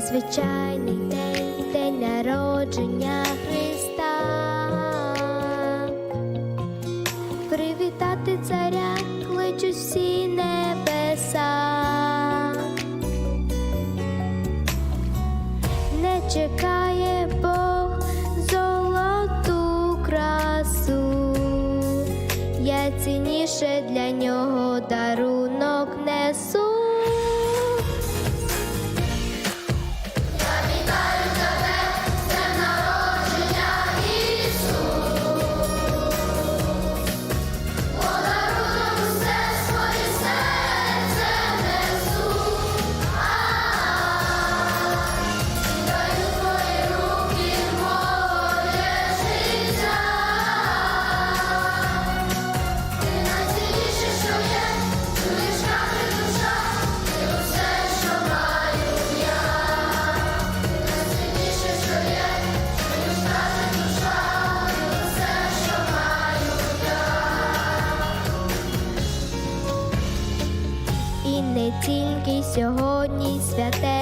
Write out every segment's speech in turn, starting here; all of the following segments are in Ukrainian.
Звичайний день, день народження Христа, привітати царя, кличуть всі небеса, не чекає Бог золоту красу, я цінніше для нього дарунок несу. тільки сьогодні святе.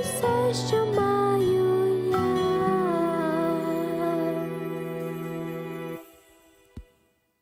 усе, що маю.